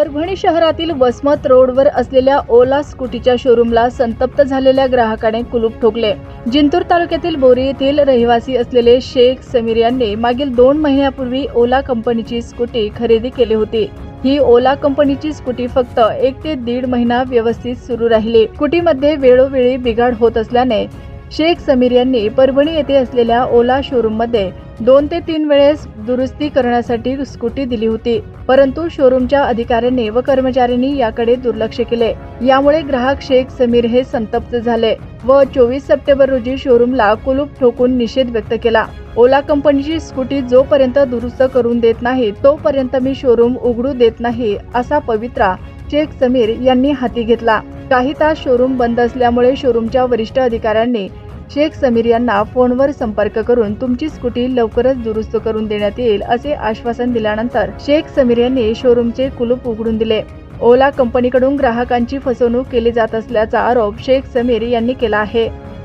परभणी शहरातील वसमत रोडवर असलेल्या ओला स्कूटीच्या शोरूमला संतप्त झालेल्या ग्राहकाने कुलूप ठोकले. जिंतूर तालुक्यातील बोरी येथील रहिवासी असलेले शेख समीर यांनी मागील दोन महिन्यापूर्वी ओला कंपनीची स्कूटी खरेदी केली होती. ही ओला कंपनीची स्कूटी फक्त एक ते दीड महिना व्यवस्थित सुरू राहिली. स्कूटीमध्ये वेळोवेळी बिघाड होत असल्याने शेख समीर यांनी परभणी येथे असलेल्या ओला शोरूममध्ये दोन ते तीन वेळेस दुरुस्ती करण्यासाठी स्कूटी दिली होती. परंतु शोरूमच्या अधिकाऱ्यांनी व कर्मचाऱ्यांनी याकडे दुर्लक्ष केले. यामुळे ग्राहक शेख समीर हे संतप्त झाले व चोवीस सप्टेंबर रोजी शोरूमला कुलूप ठोकून निषेध व्यक्त केला. ओला कंपनीची स्कूटी जोपर्यंत दुरुस्त करून देत नाही तोपर्यंत मी शोरूम उघडू देत नाही असा पवित्रा शेख समीर यांनी हाती घेतला. काही तास शोरूम बंद असल्यामुळे शोरूमच्या वरिष्ठ अधिकाऱ्यांनी शेख समीर यांना फोनवर संपर्क करून तुमची स्कूटी लवकरच दुरुस्त करून देण्यात येईल असे आश्वासन दिल्यानंतर शेख समीर यांनी शोरूमचे कुलूप उघडून दिले. ओला कंपनीकडून ग्राहकांची फसवणूक केली जात असल्याचा आरोप शेख समीर यांनी केला आहे.